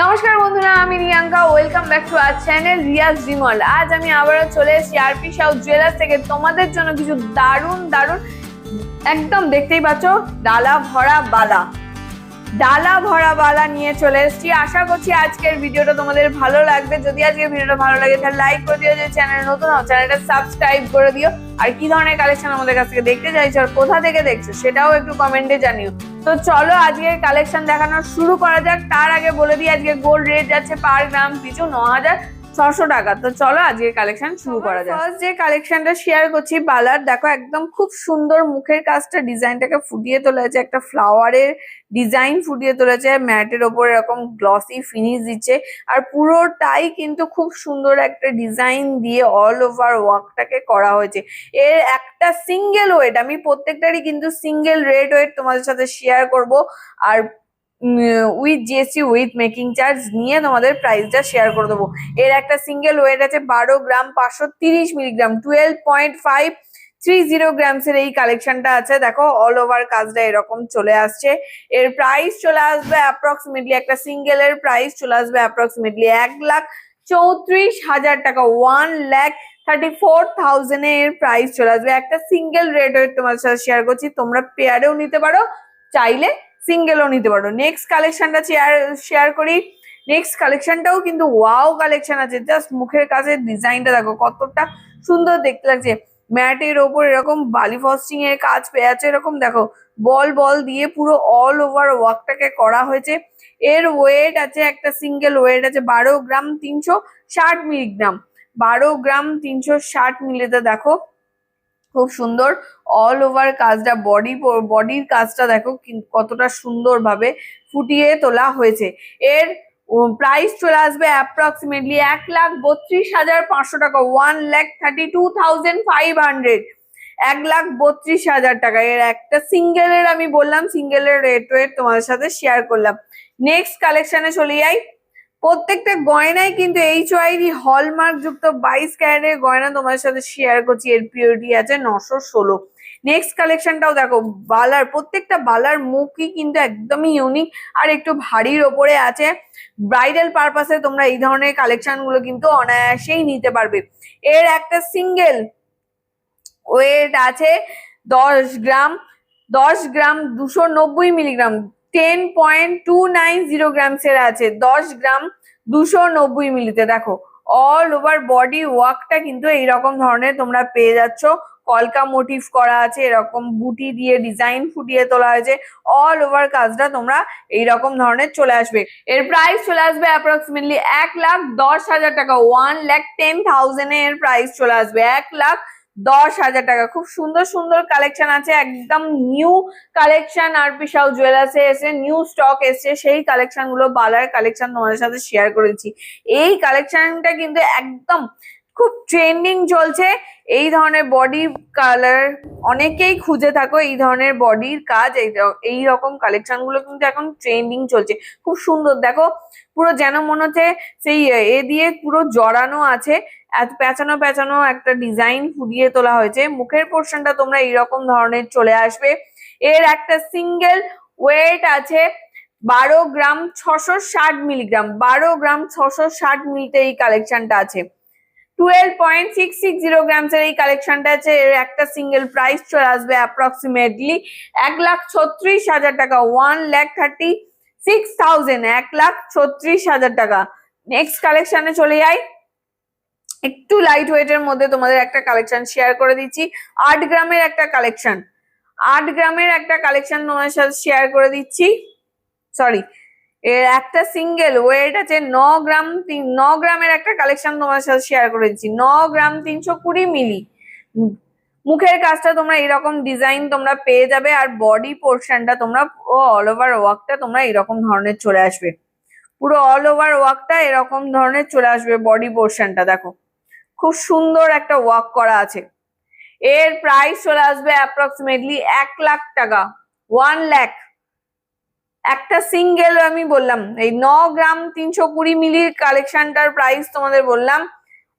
নমস্কার বন্ধুরা, আমি Riyanka. Welcome back to our channel Riaz ডিমল আজ আমি আবারও চলে এসেছি আরপি সাউথ জুয়েলার্স থেকে। তোমাদের জন্য কিছু দারুণ দারুণ, একদম দেখতেই পাচ্ছ, ডালা ভরা বালা। ডালা ভরা বালা নিয়ে চলে এসেছি। আশা করছি আজকের ভিডিওটা তোমাদের ভালো লাগবে। যদি আজকের ভিডিওটা ভালো লাগে, তাহলে লাইক করে দিও, যদি চ্যানেল নতুন হও চ্যানেলটা সাবস্ক্রাইব করে দিও। আর কি ধরনের কালেকশন আমাদের কাছ থেকে দেখতে চাইছো আর কোথা থেকে দেখছ, সেটাও একটু কমেন্টে জানিও। তো চলো আজকের কালেকশন দেখানো শুরু করা যাক। তার আগে বলে দিই, আজকে গোল্ড রেট যাচ্ছে পার গ্রাম পিছু ন হাজার। ছশো টাকা। তো চলো আজকের কালেকশন শুরু করা যাক। ফার্স্ট যে কালেকশনটা শেয়ার করছি, বালার, দেখো একদম খুব সুন্দর মুখের কাজটা ডিজাইনটাকে ফুটিয়ে তোলা একটা ফ্লাওয়ারের ডিজাইন ফুটিয়ে তুলেছে ম্যাটের ওপর এরকম গ্লসি ফিনিশ দিচ্ছে, আর পুরোটাই কিন্তু খুব সুন্দর একটা ডিজাইন দিয়ে অল ওভার ওয়ার্কটাকে করা হয়েছে। এর একটা সিঙ্গেল ওয়েট আমি প্রত্যেকটারই কিন্তু সিঙ্গেল রেড ওয়েট তোমাদের সাথে শেয়ার করব, আর with GST with making charge নিয়ে তোমাদের প্রাইসটা শেয়ার করে দেবো। এর একটা সিঙ্গেল ওয়েট আছে বারো গ্রাম পাঁচশো তিরিশ milligram twelve point five three zero গ্রামসের এই কালেকশনটা আছে। দেখো অল ওভার কাজটা এরকম চলে আসছে। এর প্রাইস চলে আসবে অ্যাপ্রক্সিমেটলি একটা সিঙ্গেল এর প্রাইস চলে আসবে অ্যাপ্রক্সিমেটলি এক লাখ চৌত্রিশ হাজার টাকা। One lakh thirty four thousand এর প্রাইস চলে আসবে। একটা সিঙ্গেল রেট তোমার সাথে শেয়ার করছি, তোমরা পেয়ারেও নিতে পারো। চাইলে সিঙ্গেলও নিতে পারো। নেক্সট কালেকশনটা শেয়ার শেয়ার করি। নেক্সট কালেকশনটাও কিন্তু ওয়াও কালেকশন আছে। জাস্ট মুখের কাছে ডিজাইনটা দেখো, কতটা সুন্দর দেখতে লাগছে। ম্যাটের ওপর এরকম বালি ফস্টিং এর কাজ পেয়ে আছে এরকম দেখো বল বল দিয়ে পুরো অল ওভার ওয়ার্কটাকে করা হয়েছে। এর ওয়েট আছে একটা সিঙ্গেল ওয়েট আছে বারো গ্রাম তিনশো ষাট মিলিগ্রাম। বারো গ্রাম তিনশো ষাট মিলিতে দেখো খুব সুন্দর অল ওভার কাজটা বডি বডির কাজটা দেখো কতটা সুন্দরভাবে ফুটিয়ে তোলা হয়েছে। এর প্রাইস চলে আসবে অ্যাপ্রক্সিমেটলি এক লাখ বত্রিশ হাজার পাঁচশো টাকা one lakh thirty two thousand five hundred এক লাখ বত্রিশ হাজার টাকা। এর একটা সিঙ্গেলের আমি বললাম সিঙ্গেলের রেট ওয়েট তোমাদের সাথে শেয়ার করলাম। নেক্সট কালেকশনে চলে যাই। প্রত্যেকটা গয়নায় কিন্তু এইচ ওয়াইডি হলমার্ক যুক্ত বাইশ ক্যারেটের গয়না তোমাদের সাথে শেয়ার করছি। এর পিওরিটি আছে নশো ষোলো। নেক্সট কালেকশনটাও দেখো, বালার, প্রত্যেকটা বালার মুখই কিন্তু একদমই ইউনিক আর একটু ভারীর ওপরে আছে। ব্রাইডাল পারপাসে তোমরা এই ধরনের কালেকশনগুলো কিন্তু অনায়াসেই নিতে পারবে। এর একটা সিঙ্গেল ওয়েট আছে দশ গ্রাম। দশ গ্রাম দুশো নব্বই milligram ten point two nine zero গ্রামসের আছে, দশ গ্রাম দুশো নব্বই মিলিতে। দেখো অল ওভার বডি ওয়ার্কটা কিন্তু এইরকম ধরনের তোমরা পেয়ে যাচ্ছ। কলকা মোটিভ করা আছে, এরকম বুটি দিয়ে ডিজাইন ফুটিয়ে তোলা হয়েছে। অল ওভার কাজটা তোমরা এইরকম ধরনের চলে আসবে। এর প্রাইস চলে আসবে অ্যাপ্রক্সিমেটলি এক লাখ দশ হাজার টাকা ওয়ান লাখ টেন থাউজেন্ড এর প্রাইস চলে আসবে। এক লাখ দশ হাজার টাকা। খুব সুন্দর সুন্দর কালেকশন আছে, একদম নিউ কালেকশন আর পিসাও জুয়েলার্সে এসে নিউ স্টক এসছে, সেই কালেকশনগুলো বালার কালেকশন তোমাদের সাথে শেয়ার করেছি এই কালেকশনটা কিন্তু একদম খুব ট্রেন্ডিং চলছে। এই ধরনের বডি কালার অনেকেই খুঁজে থাকো, এই ধরনের বডির কাজ, এই রকম কালেকশনগুলো কিন্তু এখন ট্রেন্ডিং চলছে। খুব সুন্দর, দেখো, পুরো যেন মনে হচ্ছে সেই, এ দিয়ে পুরো জড়ানো আছে, এত পেঁচানো পেঁচানো একটা ডিজাইন ফুটিয়ে তোলা হয়েছে। মুখের পোর্শনটা তোমরা এইরকম ধরনের চলে আসবে। এর একটা সিঙ্গেল ওয়েট আছে, বারো গ্রাম ছশো ষাট মিলিগ্রাম বারো গ্রাম ছশো ষাট মিলিতে এই কালেকশনটা আছে। Twelve point six six zero গ্রামসের এই কালেকশনটা আছে। এর একটা সিঙ্গেল প্রাইস চলে আসবে অ্যাপ্রক্সিমেটলি এক লাখ ছত্রিশ হাজার টাকা। One lakh thirty six thousand এক লাখ ছত্রিশ হাজার টাকা। নেক্সট কালেকশনে চলে যাই। একটু লাইট ওয়েটের মধ্যে তোমাদের একটা কালেকশন শেয়ার করে দিচ্ছি। আট গ্রামের একটা কালেকশন আট গ্রামের একটা কালেকশন তোমাদের সাথে শেয়ার করে দিচ্ছি। সরি এর একটা সিঙ্গেল ওয়েট আছে ন গ্রাম ন গ্রামের একটা কালেকশন তোমার সাথে শেয়ার করে দিচ্ছি। ন গ্রাম তিনশো কুড়ি মিলি। মুখের কাজটা তোমরা এরকম ডিজাইন তোমরা পেয়ে যাবে আর বডি পোর্শনটা তোমরা অল ওভার ওয়ার্কটা তোমরা এরকম ধরনের চলে আসবে। পুরো অল ওভার ওয়ার্কটা এরকম ধরনের চলে আসবে বডি পোর্শনটা দেখো। খুব সুন্দর একটা ওয়ার্ক করা আছে। এর প্রাইস চলে আসবে অ্যাপ্রক্সিমেটলি এক লাখ টাকা ওয়ান লাখ একটা সিঙ্গেল আমি বললাম, এই ন গ্রাম তিনশো কুড়ি মিলির কালেকশনটার প্রাইস তোমাদের বললাম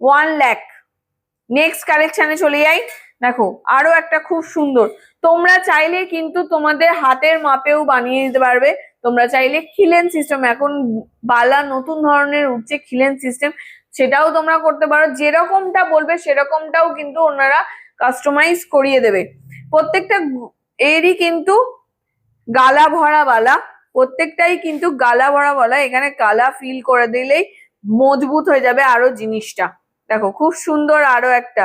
ওয়ান লাখ নেক্সট কালেকশনে চলে যাই। দেখো, আরও একটা খুব সুন্দর। তোমরা চাইলে কিন্তু তোমাদের হাতের মাপেও বানিয়ে দিতে পারবে। তোমরা চাইলে খিলেন সিস্টেম এখন বালা নতুন ধরনের উঠছে খিলেন সিস্টেম সেটাও তোমরা করতে পারো। যেরকমটা বলবে সেরকমটাও কিন্তু ওনারা কাস্টমাইজ করিয়ে দেবে। প্রত্যেকটা এরই কিন্তু গালা ভরা বালা। প্রত্যেকটাই কিন্তু গালা ভরা বলা এখানে কালা ফিল করে দিলেই মজবুত হয়ে যাবে আরও জিনিসটা। দেখো, খুব সুন্দর আরও একটা।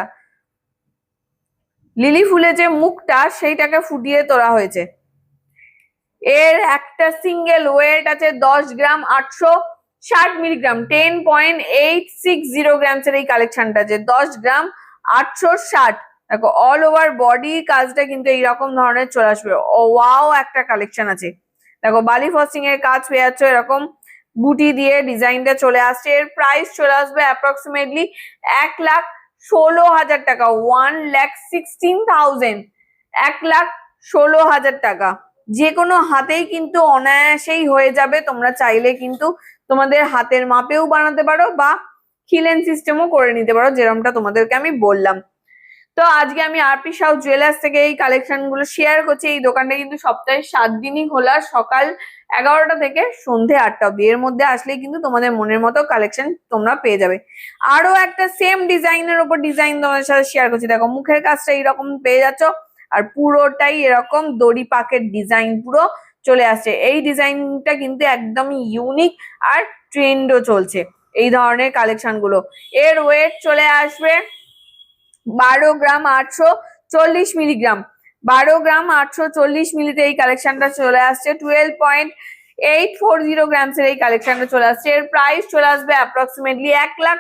লিলি ফুলের যে মুখটা, সেইটাকে ফুটিয়ে তোলা হয়েছে। এর একটা সিঙ্গেল ওয়েট আছে দশ গ্রাম আটশো ষাট milligram ten point eight six zero গ্রামসের এই কালেকশনটা আছে দশ গ্রাম আটশো ষাট। দেখো অল ওভার বডি কাজটা কিন্তু এইরকম ধরনের চলে আসবে। ওয়াও একটা কালেকশন আছে। দেখো বালি ফস্টিং এর কাজ পেয়ে যাচ্ছ, এরকম বুটি দিয়ে ডিজাইনটা চলে আসছে। এর প্রাইস চলে আসবে অ্যাপ্রক্সিমেটলি এক লাখ ষোলো হাজার টাকা ওয়ান লাখ সিক্সটিন থাউজেন্ড এক লাখ ষোলো হাজার টাকা। যে কোনো হাতেই কিন্তু অনায়াসেই হয়ে যাবে, তোমরা চাইলে কিন্তু তোমাদের হাতের মাপেও বানাতে পারো বা খিলেন সিস্টেমও করে নিতে পারো, যেরমটা তোমাদেরকে আমি বললাম। তো আজকে আমি আরপি সাউ জুয়েলার্স থেকে এই কালেকশনগুলো শেয়ার করছি। এই দোকানটা কিন্তু সপ্তাহে সাত দিনই খোলা, সকাল এগারোটা থেকে সন্ধে আটটা অব্দি এর মধ্যে আসলেই কিন্তু তোমাদের মনের মতো কালেকশন তোমরা পেয়ে যাবে। আরও একটা সেম ডিজাইনের ওপর ডিজাইন তোমাদের সাথে শেয়ার করছি। দেখো, মুখের কাজটা এইরকম পেয়ে যাচ্ছ, আর পুরোটাই এরকম দড়ি পাকের ডিজাইন পুরো চলে আসছে। এই ডিজাইনটা কিন্তু একদম ইউনিক আর ট্রেন্ডও চলছে। এই ধরনের কালেকশনগুলো। এর ওয়েট চলে আসবে বারো গ্রাম আটশো চল্লিশ মিলিগ্রাম। বারো গ্রাম আটশো চল্লিশ মিলিতে এই কালেকশনটা চলে আসছে। Twelve point eight four zero গ্রামসের এই কালেকশনটা চলে আসছে। এর প্রাইস চলে আসবে অ্যাপ্রক্সিমেটলি এক লাখ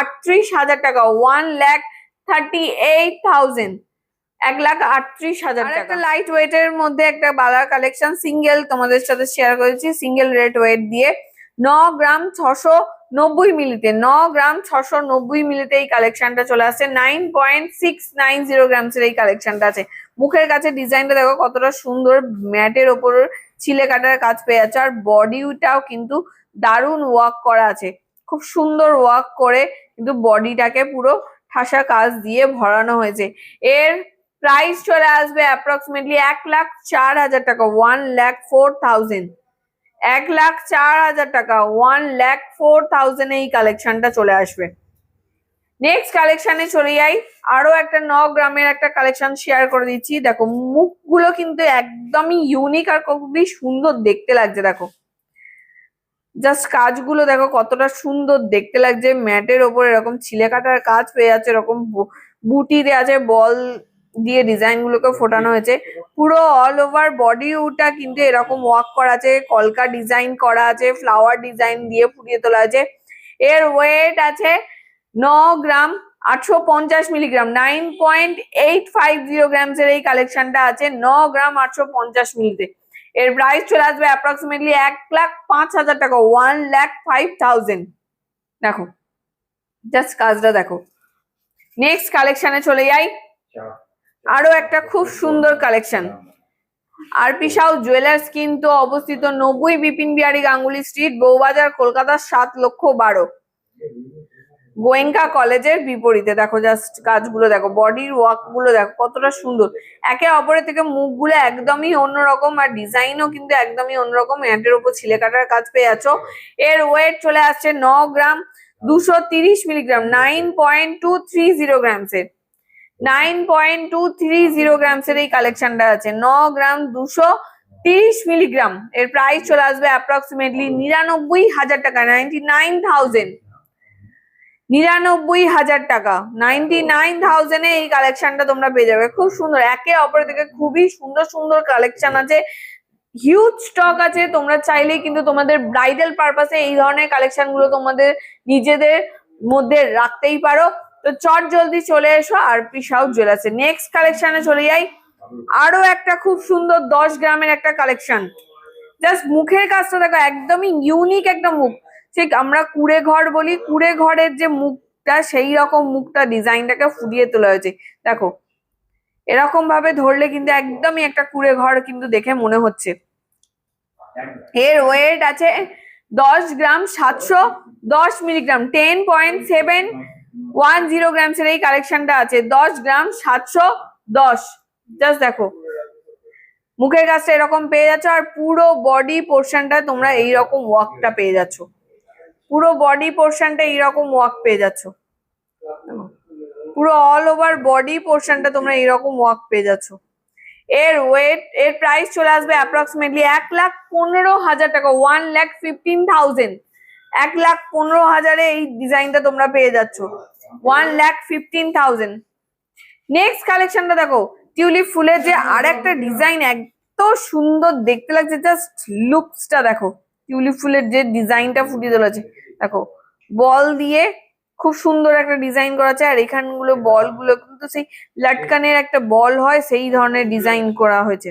আটত্রিশ হাজার টাকা। One lakh thirty eight thousand এক লাখ আটত্রিশ হাজার টাকা। একটা লাইট ওয়েটের মধ্যে একটা বালার কালেকশন সিঙ্গেল তোমাদের সাথে শেয়ার করেছি সিঙ্গেল রেট ওয়েট দিয়ে। ন গ্রাম ছশো নব্বই মিলিতে, ন গ্রাম ছশো নব্বই মিলিতে এই কালেকশনটা চলে আসছে। Nine point six nine zero গ্রামসের এই কালেকশনটা আছে। মুখের কাছে ডিজাইনটা দেখো, কতটা সুন্দর ম্যাটের ওপর ছিলে কাটার কাজ পেয়ে যাচ্ছে। আর বডিটাও কিন্তু দারুণ ওয়ার্ক করা আছে। খুব সুন্দর ওয়ার্ক করে কিন্তু বডিটাকে পুরো ঠাসা কাজ দিয়ে ভরানো হয়েছে। এর প্রাইস চলে আসবে অ্যাপ্রক্সিমেটলি এক লাখ চার হাজার টাকা ওয়ান লাখ ফোর থাউজেন্ড এক লাখ চার হাজার টাকা ওয়ান লাখ ফোর থাউজেন্ড এই কালেকশনটা চলে আসবে। নেক্সট কালেকশনে চলে যাই। আরও একটা ন গ্রামের একটা কালেকশন শেয়ার করে দিচ্ছি। দেখো, মুখগুলো কিন্তু একদমই ইউনিক আর খুবই সুন্দর দেখতে লাগছে, দেখো। জাস্ট কাজগুলো দেখো, কতটা সুন্দর দেখতে লাগছে। ম্যাটের ওপর এরকম ছিলে কাটার কাজ পেয়ে যাচ্ছে, এরকম বুটি দেওয়া আছে, বল দিয়ে ডিজাইন গুলোকে ফোটানো হয়েছে। পুরো অল ওভার বডি ওটা কিন্তু এরকম ওয়ার্ক করা আছে, কলকা ডিজাইন করা আছে ফ্লাওয়ার ডিজাইন দিয়ে ফুটিয়ে তোলা আছে। এর ওয়েট আছে ন গ্রাম আটশো পঞ্চাশ milligram nine point eight five zero গ্রামসের এই কালেকশনটা আছে, ন গ্রাম আটশো পঞ্চাশ মিলিতে এর প্রাইস চলে আসবে অ্যাপ্রক্সিমেটলি এক লাখ পাঁচ হাজার টাকা ওয়ান লাখ ফাইভ থাউজেন্ড দেখো জাস্ট কাজটা দেখো। নেক্সট কালেকশনে চলে যাই। আরও একটা খুব সুন্দর কালেকশন আরপি সাউ জুয়েলার্স কিন্তু অবস্থিত নব্বই বিপিন বিহারী গাঙ্গুলি স্ট্রিট বউবাজার, কলকাতা, সাত লক্ষ বারো। গোয়েঙ্কা কলেজের বিপরীতে, দেখো জাস্ট কাজগুলো দেখো বডির ওয়ার্কগুলো দেখো, কতটা সুন্দর। একে অপরের থেকে মুখগুলো একদমই অন্যরকম আর ডিজাইনও কিন্তু একদমই অন্যরকম। এন্টের উপর ছিলে কাটার কাজ পেয়ে যাচ্ছ। এর ওয়েট চলে আসছে ন গ্রাম দুশো তিরিশ milligram nine point two three zero গ্রামসের nine point two three zero গ্রামসের এই কালেকশনটা আছে। ন গ্রাম দুশো তিরিশ মিলিগ্রাম এর প্রাইস চলে আসবে অ্যাপ্রক্সিমেটলি নিরানব্বই হাজার টাকা নাইনটি নাইন থাউজেন্ড নিরানব্বই হাজার টাকা। নাইনটি নাইন থাউজেন্ডে এই কালেকশনটা তোমরা পেয়ে যাবে। খুব সুন্দর। একে অপরের থেকে খুবই সুন্দর সুন্দর কালেকশন আছে। হিউজ স্টক আছে। তোমরা চাইলেই কিন্তু তোমাদের ব্রাইডাল পারপাসে এই ধরনের কালেকশন তোমাদের নিজেদের মধ্যে রাখতেই পারো। তো চট জলদি চলে এসো আর পি সাউথ জুয়েলার্সে নেক্সট কালেকশনে চলে যাই। আরও একটা খুব সুন্দর দশ গ্রামের একটা কালেকশন জাস্ট মুখের কাজটা দেখো, একদমই ইউনিক একটা মুখ। ঠিক, আমরা কুড়ে ঘর বলি, কুড়ে ঘরের যে মুখটা, সেই রকম মুখটা, ডিজাইনটাকে ফুটিয়ে তোলা হয়েছে। দেখো, এরকম ভাবে ধরলে কিন্তু একদমই একটা কুড়ে ঘর কিন্তু দেখে মনে হচ্ছে। এর ওয়েট আছে দশ গ্রাম সাতশো দশ milligram ten point seven one zero গ্রামসের এই কালেকশনটা আছে, দশ গ্রাম সাতশো দশ। জাস্ট দেখো। মুখের কাজটা এরকম পেয়ে যাচ্ছ আর পুরো বডি পোর্শনটা তোমরা এইরকম ওয়ার্কটা পেয়ে যাচ্ছ। পুরো বডি পোর্শনটা এইরকম ওয়ার্ক পেয়ে যাচ্ছ। পুরো অল ওভার বডি পোর্শনটা তোমরা এইরকম ওয়ার্ক পেয়ে যাচ্ছ। এর ওয়েট এর প্রাইস চলে আসবে অ্যাপ্রক্সিমেটলি এক লাখ পনেরো হাজার টাকা ওয়ান লাখ ফিফটিন থাউজেন্ড এক লাখ পনেরো হাজারে এই ডিজাইনটা তোমরা পেয়ে যাচ্ছ। One lakh fifteen thousand next কালেকশনটা দেখো, টিউলিপ ফুলের যে আর একটা ডিজাইন এত সুন্দর দেখতে লাগছে জাস্ট লুকসটা দেখো। টিউলিপ ফুলের যে ডিজাইনটা ফুটিয়ে তোলেছে, দেখো। বল দিয়ে খুব সুন্দর একটা ডিজাইন করা আছে আর এখানগুলো বলগুলো কিন্তু সেই লাটকানের একটা বল হয়, সেই ধরনের ডিজাইন করা হয়েছে।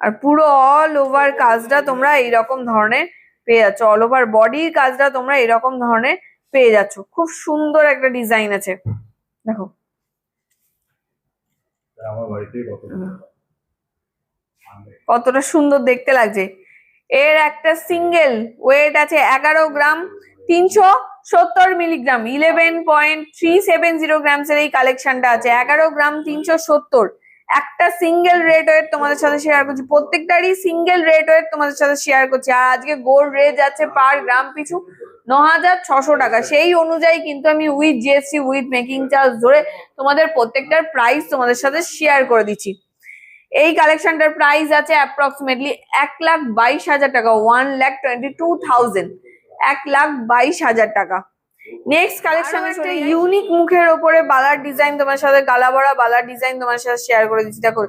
আর পুরো অল ওভার কাজটা তোমরা এইরকম ধরনের পেয়ে যাচ্ছ। অল ওভার বডির কাজটা তোমরা এরকম ধরনের পেয়ে যাচ্ছ। খুব সুন্দর একটা ডিজাইন আছে। দেখো। কত কতটা সুন্দর দেখতে লাগছে। এর একটা সিঙ্গেল ওয়েট আছে এগারো গ্রাম তিনশো সত্তর milligram eleven point three seven zero grams এর এই কালেকশনটা আছে। এগারো গ্রাম তিনশো সত্তর। একটা সিঙ্গেল রেট ওয়েট তোমাদের সাথে শেয়ার করছি। প্রত্যেকটারই সিঙ্গেল রেট ওয়েট তোমাদের সাথে শেয়ার করছি। আর আজকে গোল্ড রেট আছে পার গ্রাম পিছু ন হাজার ছশো টাকা। সেই অনুযায়ী কিন্তু আমি with GST with making charge ধরে তোমাদের প্রত্যেকটার প্রাইস তোমাদের সাথে শেয়ার করে দিচ্ছি। এই কালেকশনটার প্রাইস আছে অ্যাপ্রক্সিমেটলি এক লাখ বাইশ হাজার টাকা one lakh twenty two thousand এক লাখ বাইশ হাজার টাকা। নেক্সট কালেকশন একটা ইউনিক মুখের ওপরে বালার ডিজাইন তোমার সাথে গালা ভরা বালার ডিজাইন তোমার সাথে শেয়ার করে দিচ্ছি। দেখো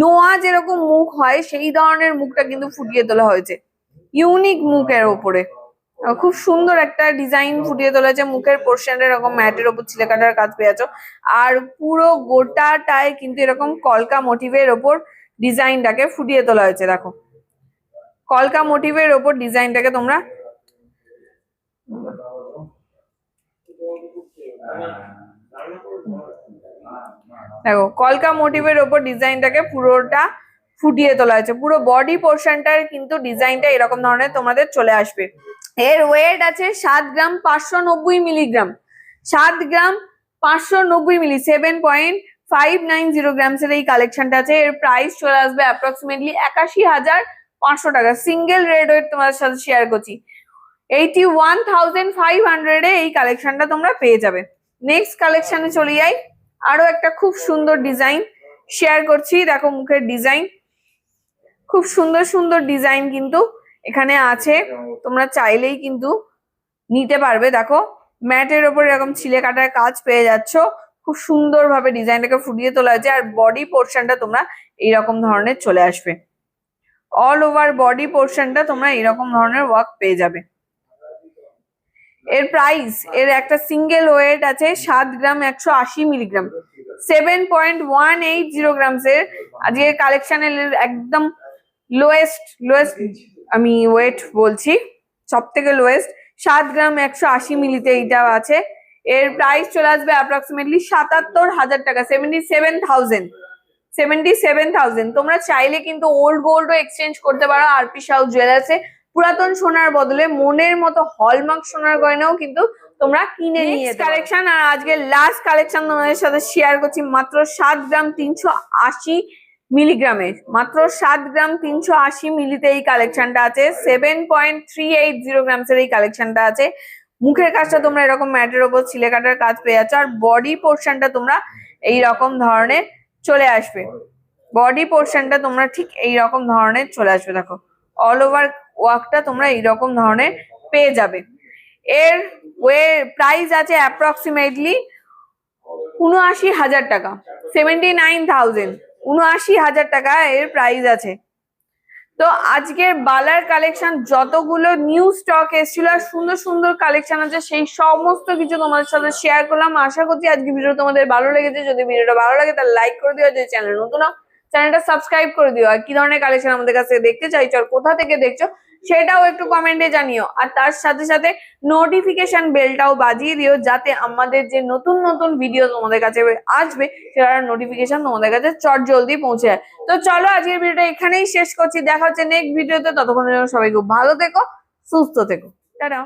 নোয়া যেরকম মুখ হয় সেই ধরনের মুখটা কিন্তু ফুটিয়ে তোলা হয়েছে। ইউনিক মুখের ওপরে। খুব সুন্দর একটা ডিজাইন ফুটিয়ে তোলা হয়েছে মুখের পোর্শন এরকম ম্যাটের ওপর ছিলে কাটার কাজ পেয়ে আছো। আর পুরো গোটাটায় কিন্তু এরকম কলকা মোটিভের ওপর ডিজাইনটাকে ফুটিয়ে তোলা হয়েছে দেখো। কলকা মোটিভের ওপর ডিজাইনটাকে তোমরা দেখো, কলকা মোটিভের ওপর ডিজাইনটাকে পুরোটা ফুটিয়ে তোলা হয়েছে। পুরো বডি পোর্শনটার কিন্তু ডিজাইনটা এরকম ধরনের তোমাদের চলে আসবে। এর ওয়েট আছে সাত গ্রাম পাঁচশো নব্বই মিলিগ্রাম সাত গ্রাম পাঁচশো নব্বই milli seven point five nine zero grams এর এই কালেকশনটা আছে। এর প্রাইস চলে আসবে অ্যাপ্রক্সিমেটলি একাশি হাজার পাঁচশো টাকা। সিঙ্গেল রেড ওয়েট তোমাদের সাথে শেয়ার করছি। এইটি ওয়ান থাউজেন্ড ফাইভ হান্ড্রেডে এই কালেকশনটা তোমরা পেয়ে যাবে। নেক্সট কালেকশনে চলে যাই। আরও একটা খুব সুন্দর ডিজাইন শেয়ার করছি। দেখো মুখের ডিজাইন খুব সুন্দর সুন্দর ডিজাইন কিন্তু এখানে আছে। তোমরা চাইলেই কিন্তু নিতে পারবে। দেখো, ম্যাটের ওপর এরকম ছিলে কাটার কাজ পেয়ে যাচ্ছ। খুব সুন্দরভাবে ডিজাইনটাকে ফুটিয়ে তোলা হয়েছে আর বডি পোর্শনটা তোমরা এইরকম ধরনের চলে আসবে। অল ওভার বডি পোর্শনটা তোমরা এরকম ধরনের ওয়ার্ক পেয়ে যাবে। এর প্রাইস এর একটা সিঙ্গেল ওয়েট আছে সাত গ্রাম একশো আশি milligram seven point one eight zero grams এর। আজকে কালেকশনের একদম লোয়েস্ট লোয়েস্ট আমি ওয়েট বলছি সব থেকে লোয়েস্ট সাত গ্রাম একশো আশি মিলিতে এইটা আছে। এর প্রাইস চলে আসবে অ্যাপ্রক্সিমেটলি সাতাত্তর হাজার টাকা seventy seven thousand seventy seven thousand তোমরা চাইলে কিন্তু ওল্ড গোল্ডও এক্সচেঞ্জ করতে পারো আরপি সাউ জুয়েলার্সে পুরাতন সোনার বদলে মনের মতো হলমার্ক সোনার গয়নাও কিন্তু তোমরা কিনে নিয়ে কালেকশন আর আজকে লাস্ট কালেকশন তোমাদের সাথে শেয়ার করছি মাত্র সাত গ্রাম তিনশো আশি মিলিগ্রামে মাত্র সাত গ্রাম তিনশো আশি মিলিতে এই কালেকশনটা আছে। Seven point three eight zero গ্রামসের এই কালেকশনটা আছে। মুখের কাজটা তোমরা এরকম ম্যাটের ওপর ছিলে কাটার কাজ পেয়ে যাচ্ছ আর বডি পোর্শনটা তোমরা এই রকম ধরনের চলে আসবে। বডি পোর্শনটা তোমরা ঠিক এই রকম ধরনের চলে আসবে দেখো। অল ওভার ওয়ার্কটা তোমরা এইরকম ধরনের পেয়ে যাবে। এর ওয়ে প্রাইস আছে অ্যাপ্রক্সিমেটলি উনআশি হাজার টাকা সেভেন্টি নাইন থাউজেন্ড উনআশি হাজার টাকা এর প্রাইস আছে। তো আজকের বালার কালেকশন যতগুলো নিউ স্টক এসেছিল আর সুন্দর সুন্দর কালেকশন আছে, সেই সমস্ত কিছু তোমাদের সাথে শেয়ার করলাম। আশা করছি আজকে ভিডিও তোমাদের ভালো লেগেছে। যদি ভিডিওটা ভালো লাগে, তাহলে লাইক করে দিও। যদি চ্যানেল নতুন চ্যানেলটা সাবস্ক্রাইব করে দিও। আর কি ধরনের কালেকশন আমাদের কাছে দেখতে চাইছো আর কোথা থেকে দেখছ সেটাও একটু কমেন্টে জানিও। আর তার সাথে সাথে নোটিফিকেশন বেলটাও বাজিয়ে দিও যাতে আমাদের যে নতুন নতুন ভিডিও তোমাদের কাছে আসবে, সেটার নোটিফিকেশন তোমাদের কাছে চট জলদি পৌঁছে যায়। তো চলো আজকের ভিডিওটা এখানেই শেষ করছি। দেখা হচ্ছে নেক্সট ভিডিওতে ততক্ষণের জন্য সবাই খুব ভালো থেকো, সুস্থ থেকো। টাটা।